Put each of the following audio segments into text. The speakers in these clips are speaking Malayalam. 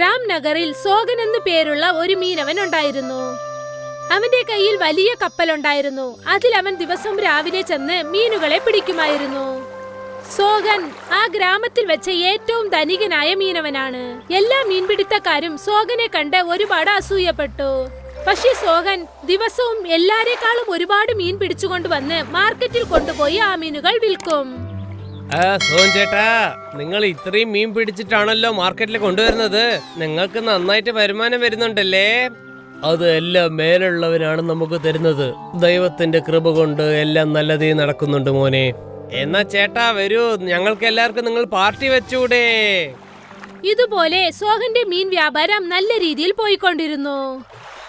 രാംനഗറിൽ സോഗൻ എന്നു പേരുള്ള ഒരു മീനവൻ ഉണ്ടായിരുന്നു. അവന്റെ കയ്യിൽ വലിയ കപ്പലുണ്ടായിരുന്നു. അതിൽ അവൻ ദിവസം രാവിലെ ചെന്ന് മീനുകളെ പിടിക്കുമായിരുന്നു. സോഗൻ ആ ഗ്രാമത്തിൽ വെച്ച ഏറ്റവും ധനികനായ മീനവനാണ്. എല്ലാ മീൻപിടുത്തക്കാരും സോഗനെ കണ്ട് ഒരുപാട് അസൂയപ്പെട്ടു. പക്ഷേ സോഗൻ ദിവസവും എല്ലാരെക്കാളും ഒരുപാട് മീൻ പിടിച്ചുകൊണ്ടുവന്ന് മാർക്കറ്റിൽ കൊണ്ടുപോയി ആ മീനുകൾ വിൽക്കും. സോൻ ചേട്ടാ നിങ്ങൾ ഇത്രയും മീൻ പിടിച്ചിട്ടാണല്ലോ മാർക്കറ്റിൽ കൊണ്ടുവരുന്നത്. നിങ്ങൾക്ക് നന്നായിട്ട് വരുമാനം വരുന്നുണ്ടല്ലേ? അത് എല്ലാം മേലുള്ളവനാണ് നമുക്ക് തരുന്നത്. ദൈവത്തിന്റെ കൃപ കൊണ്ട് എല്ലാം നല്ലതേ നടക്കുന്നുണ്ട് മോനെ. എന്നാ ചേട്ടാ വരൂ. ഞങ്ങൾക്ക് എല്ലാവർക്കും നിങ്ങൾ പാർട്ടി വെച്ചൂടെ. ഇതുപോലെ സോഹന്റെ മീൻ വ്യാപാരം നല്ല രീതിയിൽ പോയിക്കൊണ്ടിരുന്നു.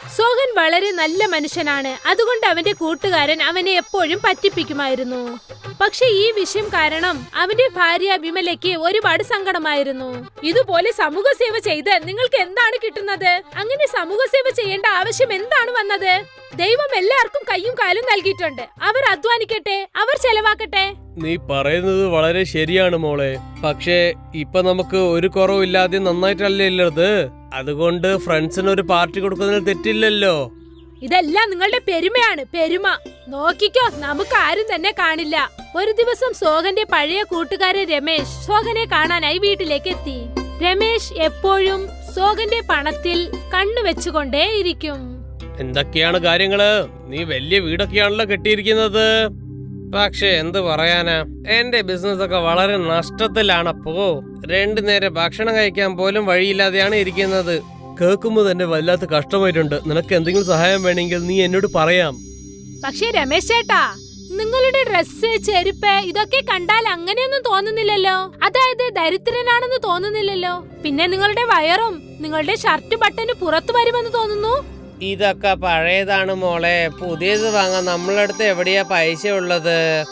സോഹൻ വളരെ നല്ല മനുഷ്യനാണ്. അതുകൊണ്ട് അവന്റെ കൂട്ടുകാരൻ അവനെ എപ്പോഴും പറ്റിപ്പിക്കുമായിരുന്നു. പക്ഷെ ഈ വിഷയം കാരണം അവന്റെ ഭാര്യ വിമലയ്ക്ക് ഒരുപാട് സങ്കടമായിരുന്നു. ഇതുപോലെ സമൂഹ സേവ ചെയ്ത് നിങ്ങൾക്ക് എന്താണ് കിട്ടുന്നത്? അങ്ങനെ സമൂഹ സേവ ചെയ്യേണ്ട ആവശ്യം എന്താണ് വന്നത്? ദൈവം എല്ലാവർക്കും കയ്യും കാലും നൽകിയിട്ടുണ്ട്. അവർ അധ്വാനിക്കട്ടെ അവർ ചെലവാക്കട്ടെ. നീ പറയുന്നത് വളരെ ശരിയാണ് മോളെ. പക്ഷേ ഇപ്പൊ നമുക്ക് ഒരു കുറവില്ലാതെ നന്നായിട്ടല്ലേ ഉള്ളത് അതുകൊണ്ട് ഫ്രണ്ട്സിന് ഒരു പാർട്ടി കൊടുക്കുന്നതിൽ തെറ്റില്ലല്ലോ. ഇതെല്ലാം നിങ്ങളുടെ പെരുമയാണ് പെരുമ. നോക്കിക്കോ നമുക്ക് ആരും തന്നെ കാണില്ല. ഒരു ദിവസം സോഹന്റെ പഴയ കൂട്ടുകാരൻ രമേശ് സോഹനെ കാണാനായി വീട്ടിലേക്ക് എത്തി രമേശ് എപ്പോഴും സോഹന്റെ പണത്തിൽ കണ്ണു വെച്ചുകൊണ്ടേയിരിക്കും. എന്തൊക്കെയാണ് കാര്യങ്ങൾ? നീ വലിയ വീടൊക്കെയാണല്ലോ കെട്ടിയിരിക്കുന്നത്. പക്ഷെ എന്ത് പറയാനാ? എന്റെ ബിസിനസ് ഒക്കെ വളരെ നഷ്ടത്തിലാണപ്പോ രണ്ടു നേരം ഭക്ഷണം കഴിക്കാൻ പോലും വഴിയില്ലാതെയാണ് ഇരിക്കുന്നത്. കേൾക്കുമ്പോ തന്നെ വല്ലാത്ത കഷ്ടമായിട്ടുണ്ട്. നിനക്ക് എന്തെങ്കിലും സഹായം വേണമെങ്കിൽ നീ എന്നോട് പറയാം. പക്ഷേ രമേശ് ചേട്ടാ നിങ്ങളുടെ ഡ്രസ് ചെരുപ്പ് ഇതൊക്കെ കണ്ടാൽ അങ്ങനെയൊന്നും തോന്നുന്നില്ലല്ലോ. അതായത് ദരിദ്രനാണെന്ന് തോന്നുന്നില്ലല്ലോ. പിന്നെ നിങ്ങളുടെ വയറും നിങ്ങളുടെ ഷർട്ട് ബട്ടന് പുറത്തു വരുമെന്ന് തോന്നുന്നു. ഇതൊക്കെ പഴയതാണ് മോളെ. പുതിയത് വാങ്ങാൻ നമ്മളടുത്ത് എവിടെയാ പൈസ ഉള്ളത്?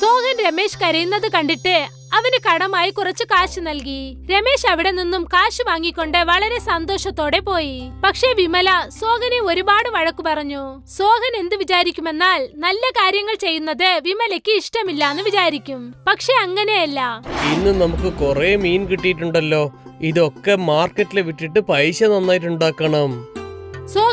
സോഹൻ രമേശ് കരയുന്നത് കണ്ടിട്ട് അവന് കടമായി കുറച്ച് കാശ് നൽകി. രമേശ് അവിടെ നിന്നും കാശ് വാങ്ങിക്കൊണ്ട് വളരെ സന്തോഷത്തോടെ പോയി. പക്ഷേ വിമല സോഹനെ ഒരുപാട് വഴക്കു പറഞ്ഞു. സോഹൻ എന്ത് വിചാരിക്കുമെന്നാൽ നല്ല കാര്യങ്ങൾ ചെയ്യുന്നത് വിമലയ്ക്ക് ഇഷ്ടമില്ല എന്ന് വിചാരിക്കും. പക്ഷെ അങ്ങനെയല്ല. ഇന്ന് നമുക്ക് കുറെ മീൻ കിട്ടിയിട്ടുണ്ടല്ലോ. ഇതൊക്കെ മാർക്കറ്റിൽ വിട്ടിട്ട് പൈസ നന്നായിട്ട് ഉണ്ടാക്കണം.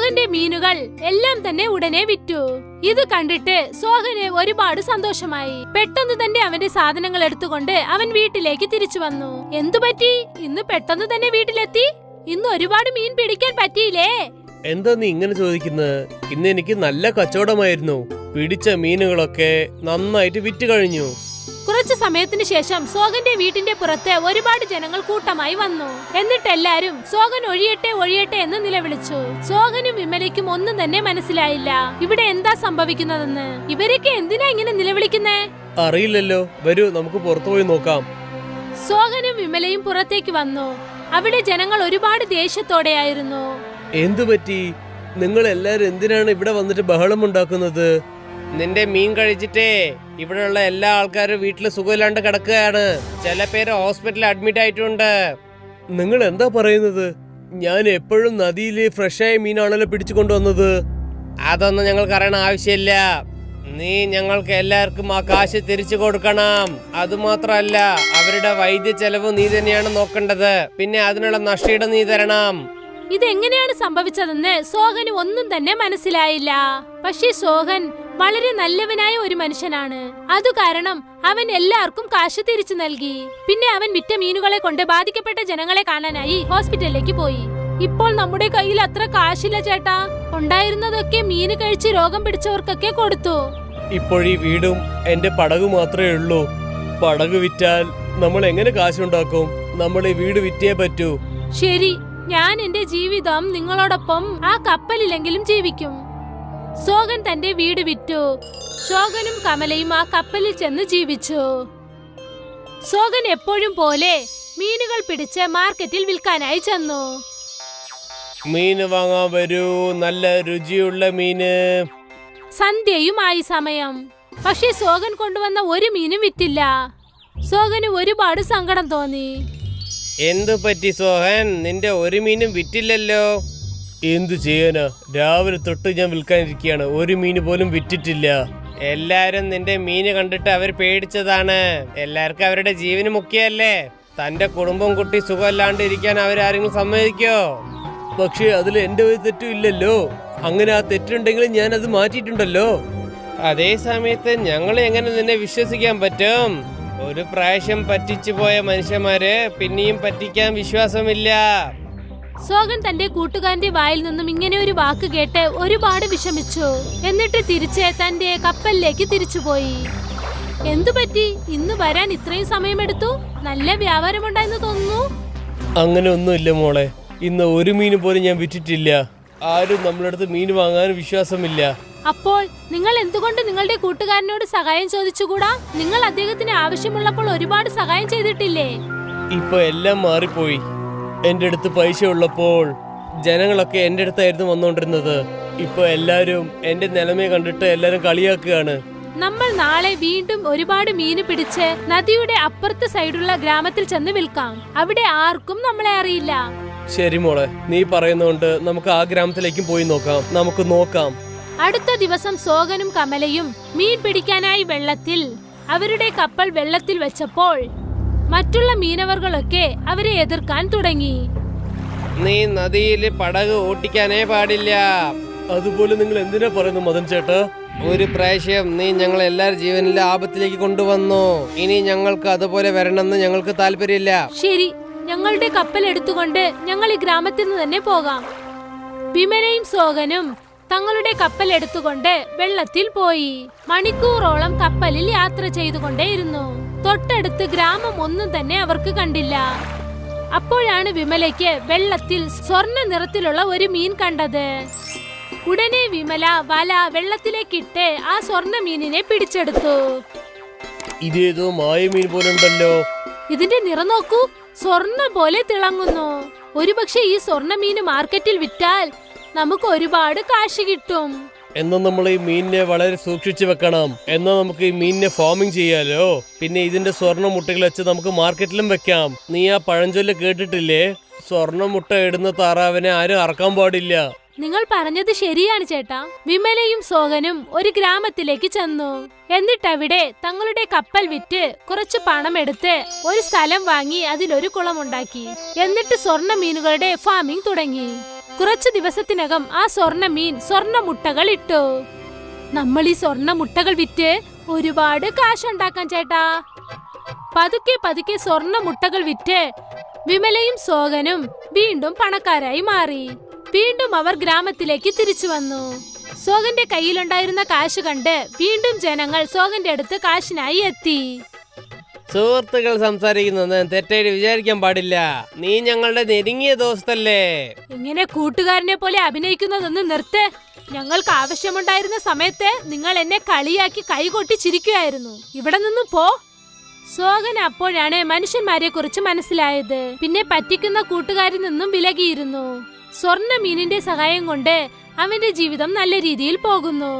സോഹന്റെ മീനുകൾ എല്ലാം തന്നെ ഉടനെ വിറ്റു. ഇത് കണ്ടിട്ട് സോഹന് ഒരുപാട് സന്തോഷമായി. പെട്ടെന്ന് തന്നെ അവന്റെ സാധനങ്ങൾ എടുത്തുകൊണ്ട് അവൻ വീട്ടിലേക്ക് തിരിച്ചു വന്നു. എന്തു പറ്റി? ഇന്ന് പെട്ടെന്ന് തന്നെ വീട്ടിലെത്തി? ഇന്ന് ഒരുപാട് മീൻ പിടിക്കാൻ പറ്റിയില്ലേ? എന്താ നീ ഇങ്ങനെ ചോദിക്കുന്നത് ഇന്ന് എനിക്ക് നല്ല കച്ചവടമായിരുന്നു. പിടിച്ച മീനുകളൊക്കെ നന്നായിട്ട് വിറ്റ് കഴിഞ്ഞു. കുറച്ചു സമയത്തിന് ശേഷം സോഗന്റെ വീട്ടിന്റെ പുറത്ത് ഒരുപാട് ജനങ്ങൾ കൂട്ടമായി വന്നു. എന്നിട്ട് എല്ലാരും സോഹൻ ഒഴിയട്ടെ ഒഴിയട്ടെ എന്ന് നിലവിളിച്ചു. സോഗനും വിമലയ്ക്കും ഒന്നും തന്നെ മനസ്സിലായില്ല. ഇവിടെ എന്താ സംഭവിക്കുന്നതെന്ന്. ഇവരൊക്കെ എന്തിനാ ഇങ്ങനെ നിലവിളിക്കുന്നേ? അറിയില്ലല്ലോ. വരൂ നമുക്ക് പുറത്തു പോയി നോക്കാം. സോഗനും വിമലയും പുറത്തേക്ക് വന്നു. അവിടെ ജനങ്ങൾ ഒരുപാട് ദേഷ്യത്തോടെയായിരുന്നു എന്തു പറ്റി? നിങ്ങൾ എല്ലാരും എന്തിനാണ് ഇവിടെ വന്നിട്ട് ബഹളം ഉണ്ടാക്കുന്നത്? നിന്റെ മീൻ കഴിച്ചിട്ടേ. ഇവിടെയുള്ള എല്ലാ ആൾക്കാരും വീട്ടിൽ സുഖമില്ലാണ്ട് കിടക്കുകയാണ്. ചില പേര് ഹോസ്പിറ്റലിൽ അഡ്മിറ്റ് ആയിട്ടുണ്ട്. നിങ്ങൾ എന്താ പറയുന്നത്? ഞാൻ എപ്പോഴും നദിയിലെ ഫ്രഷായ മീനാണല്ലോ പിടിച്ചു കൊണ്ടുവന്നത്. അതൊന്നും ഞങ്ങൾക്ക് അറിയണ ആവശ്യമില്ല. നീ ഞങ്ങൾക്ക് എല്ലാവർക്കും ആ കാശ് തിരിച്ചു കൊടുക്കണം. അതുമാത്രമല്ല അവരുടെ വൈദ്യ ചെലവ് നീ തന്നെയാണ് നോക്കേണ്ടത്. പിന്നെ അതിനുള്ള നഷ്ടം നീ തരണം. ഇതെങ്ങനെയാണ് സംഭവിച്ചതെന്ന് സോഹന് ഒന്നും തന്നെ മനസ്സിലായില്ല. പക്ഷേ സോഹൻ വളരെ നല്ലവനായ ഒരു മനുഷ്യനാണ്. അതു കാരണം അവൻ എല്ലാവർക്കും കാശ് തിരിച്ചു നൽകി. പിന്നെ അവൻ വിറ്റ മീനുകളെ കൊണ്ട് ബാധിക്കപ്പെട്ട ജനങ്ങളെ കാണാനായി ഹോസ്പിറ്റലിലേക്ക് പോയി. ഇപ്പോൾ നമ്മുടെ കയ്യിൽ അത്ര കാശില്ല ചേട്ടാ. ഉണ്ടായിരുന്നതൊക്കെ മീന് കഴിച്ച് രോഗം പിടിച്ചവർക്കൊക്കെ കൊടുത്തു. ഇപ്പോഴീ വീടും എന്റെ പടക് മാത്രമേ ഉള്ളൂ. പടക് വിറ്റാൽ നമ്മൾ എങ്ങനെ കാശുണ്ടാക്കും? നമ്മൾ ഈ വീട് വിറ്റേ പറ്റൂ. ശരി ഞാൻ എന്റെ ജീവിതം നിങ്ങളോടൊപ്പം ആ കപ്പലിലെങ്കിലും ജീവിക്കും. സോഗൻ തന്റെ വീട് വിറ്റു. ശോകനും കമലയും ആ കപ്പലിൽ ചെന്ന് ജീവിച്ചു. സോഗൻ എപ്പോഴും പോലെ മീനുകൾ പിടിച്ച് മാർക്കറ്റിൽ വിൽക്കാനായി ചെന്നു. മീൻ വാങ്ങാൻ വരൂ. നല്ല രുചിയുള്ള മീന്. സന്ധ്യയുമായി സമയം. പക്ഷേ സോഗൻ കൊണ്ടുവന്ന ഒരു മീനും വിറ്റില്ല. സോഗന് ഒരുപാട് സങ്കടം തോന്നി. എന്തു പറ്റി സോഹൻ നിന്റെ ഒരു മീനും വിറ്റില്ലല്ലോ. എന്തു ചെയ്യാനാ? രാവിലെ തൊട്ട് ഞാൻ വിൽക്കാനിരിക്കുകയാണ് ഒരു മീൻ പോലും വിറ്റിട്ടില്ല. എല്ലാരും നിന്റെ മീന് കണ്ടിട്ട് അവർ പേടിച്ചതാണ്. എല്ലാവർക്കും അവരുടെ ജീവന് മുഖ്യല്ലേ തന്റെ കുടുംബം കുട്ടി സുഖമില്ലാണ്ട് ഇരിക്കാൻ അവരാരെങ്കിലും സമ്മതിക്കോ? പക്ഷേ അതിൽ എന്റെ ഒരു തെറ്റും ഇല്ലല്ലോ. അങ്ങനെ ആ തെറ്റുണ്ടെങ്കിൽ ഞാൻ അത് മാറ്റിയിട്ടുണ്ടല്ലോ. അതേ സമയത്ത് ഞങ്ങൾ എങ്ങനെ നിന്നെ വിശ്വസിക്കാൻ പറ്റും? ഒരു പ്രാവശ്യം പറ്റിച്ചു പോയ മനുഷ്യന്മാര് പിന്നെയും പറ്റിക്കാൻ വിശ്വാസമില്ല. സോഗൻ തന്റെ കൂട്ടുകാരന്റെ വായിൽ നിന്നും ഇങ്ങനെ ഒരു വാക്ക് കേട്ട് ഒരുപാട് വിഷമിച്ചു. എന്നിട്ട് തിരിച്ച് തന്റെ കപ്പലിലേക്ക് തിരിച്ചുപോയി. എന്തു പറ്റി? ഇന്ന് വരാൻ ഇത്രയും സമയമെടുത്തു? നല്ല വ്യാപാരമുണ്ടായെന്ന് തോന്നുന്നു? അങ്ങനെ ഒന്നുമില്ല മോളെ. ഇന്ന് ഒരു മീൻ പോലും ഞാൻ വിറ്റിട്ടില്ല. ആരും നമ്മുടെ അടുത്ത് മീൻ വാങ്ങാൻ വിശ്വാസമില്ല. അപ്പോൾ നിങ്ങൾ എന്തുകൊണ്ട് നിങ്ങളുടെ കൂട്ടുകാരനോട് സഹായം ചോദിച്ചുകൂടാ? നിങ്ങൾ അദ്ദേഹത്തിന് ആവശ്യമുള്ളപ്പോൾ ഒരുപാട് സഹായം ചെയ്തിട്ടില്ലേ? ഇപ്പൊ എല്ലാം മാറിപ്പോയി. എന്റെ അടുത്ത് പൈസ ഉള്ളപ്പോൾ ജനങ്ങളൊക്കെ എന്റെ അടുത്തായിരുന്നു വന്നുകൊണ്ടിരുന്നത്. ഇപ്പൊ എല്ലാരും എന്റെ നിലമേ കണ്ടിട്ട് എല്ലാരും കളിയാക്കുകയാണ്. നമ്മൾ നാളെ വീണ്ടും ഒരുപാട് മീന് പിടിച്ച് നദിയുടെ അപ്പുറത്തെ സൈഡുള്ള ഗ്രാമത്തിൽ ചെന്ന് വിൽക്കാം. അവിടെ ആർക്കും നമ്മളെ അറിയില്ല. ശരി മോളെ നീ പറയുന്നോണ്ട് നമുക്ക് ആ ഗ്രാമത്തിലേക്കും പോയി നോക്കാം. നമുക്ക് നോക്കാം. അടുത്ത ദിവസം സോഗനും കമലയും മീൻ പിടിക്കാനായി വെള്ളത്തിൽ അവരുടെ കപ്പൽ വെള്ളത്തിൽ വെച്ചപ്പോൾ മറ്റുള്ള മീനവർകളൊക്കെ അവരെ എതിർക്കാൻ തുടങ്ങി. നീ നദിയിൽ പടക് ഓട്ടിക്കാനേ പാടില്ല. അതുപോലെ നിങ്ങൾ എന്തിനാ പറയുന്നു മദൻ ചേട്ട? ഒരു പ്രാവശ്യം നീ ഞങ്ങൾ എല്ലാവരും ജീവനിലെ ആപത്തിലേക്ക് കൊണ്ടുവന്നു. ഇനി ഞങ്ങൾക്ക് അതുപോലെ വരണമെന്ന് ഞങ്ങൾക്ക് താല്പര്യമില്ല. ശരി ഞങ്ങളുടെ കപ്പൽ എടുത്തുകൊണ്ട് ഞങ്ങൾ ഈ ഗ്രാമത്തിൽ നിന്ന് തന്നെ പോകാം. വിമലയും സോകനും തങ്ങളുടെ കപ്പൽ എടുത്തുകൊണ്ട് വെള്ളത്തിൽ പോയി. മണിക്കൂറോളം കപ്പലിൽ യാത്ര ചെയ്തുകൊണ്ടേയിരുന്നു. തൊട്ടടുത്ത് ഗ്രാമം ഒന്നും തന്നെ അവർക്ക് കണ്ടില്ല. അപ്പോഴാണ് വിമലയ്ക്ക് വെള്ളത്തിൽ സ്വർണ നിറത്തിലുള്ള ഒരു മീൻ കണ്ടത്. ഉടനെ വിമല വല വെള്ളത്തിലേക്കിട്ട് ആ സ്വർണ മീനിനെ പിടിച്ചെടുത്തു. ഇതേതോ മായമീൻ പോലെ ഉണ്ടല്ലോ ഇതിന്റെ നിറം നോക്കൂ സ്വർണ പോലെ തിളങ്ങുന്നു. ഒരുപക്ഷെ ഈ സ്വർണ മീന് മാർക്കറ്റിൽ വിറ്റാൽ നമുക്ക് ഒരുപാട് കാശ് കിട്ടും. എന്നാ നമ്മൾ ഈ മീനിനെ വളരെ സൂക്ഷിച്ചു വെക്കണം. എന്നും നമുക്ക് ഈ മീനിനെ ഫാമിംഗ് ചെയ്യാലോ? പിന്നെ ഇതിന്റെ സ്വർണ മുട്ടകൾ വെച്ച് നമുക്ക് മാർക്കറ്റിലും വെക്കാം. നീ ആ പഴഞ്ചൊല്ല കേട്ടിട്ടില്ലേ? സ്വർണ മുട്ട ഇടുന്ന താറാവിനെ ആരും അറക്കാൻ പാടില്ല. നിങ്ങൾ പറഞ്ഞത് ശരിയാണ് ചേട്ടാ. വിമലയും സോഹനും ഒരു ഗ്രാമത്തിലേക്ക് ചെന്നു. എന്നിട്ടവിടെ തങ്ങളുടെ കപ്പൽ വിറ്റ് കുറച്ച് പണം എടുത്ത് ഒരു സ്ഥലം വാങ്ങി അതിലൊരു കുളമുണ്ടാക്കി. എന്നിട്ട് സ്വർണ മീനുകളുടെ ഫാമിംഗ് തുടങ്ങി. കുറച്ചു ദിവസത്തിനകം ആ സ്വർണ മീൻ സ്വർണ മുട്ടകൾ ഇട്ടു. നമ്മൾ ഈ സ്വർണ മുട്ടകൾ വിറ്റ് ഒരുപാട് കാശുണ്ടാക്കാം ചേട്ടാ. പതുക്കെ പതുക്കെ സ്വർണ മുട്ടകൾ വിറ്റ് വിമലയും സോകനും വീണ്ടും പണക്കാരായി മാറി. വീണ്ടും അവർ ഗ്രാമത്തിലേക്ക് തിരിച്ചു വന്നു. സോകന്റെ കയ്യിലുണ്ടായിരുന്ന കാശ് കണ്ട് വീണ്ടും ജനങ്ങൾ സോകന്റെ അടുത്ത് കാശിനായി എത്തി. സുഹൃത്തുക്കൾ സംസാരിക്കുന്നത് തെറ്റായിട്ട് വിചാരിക്കാൻ പാടില്ല. നീ ഞങ്ങളുടെ നെരുങ്ങിയ ദോസ്തല്ലേ? ഇങ്ങനെ കൂട്ടുകാരനെ പോലെ അഭിനയിക്കുന്നതൊന്ന് നിർത്ത്. ഞങ്ങൾക്ക് ആവശ്യമുണ്ടായിരുന്ന സമയത്ത് നിങ്ങൾ എന്നെ കളിയാക്കി കൈകൊട്ടി ചിരിക്കുകയായിരുന്നു. ഇവിടെ നിന്ന് പോ. സോഹൻ അപ്പോഴാണ് മനുഷ്യന്മാരെ കുറിച്ച് മനസ്സിലായത്. പിന്നെ പറ്റിക്കുന്ന കൂട്ടുകാരിൽ നിന്നും വിലകിയിരുന്നു. സ്വർണ മീനിന്റെ സഹായം കൊണ്ട് അവന്റെ ജീവിതം നല്ല രീതിയിൽ പോകുന്നു.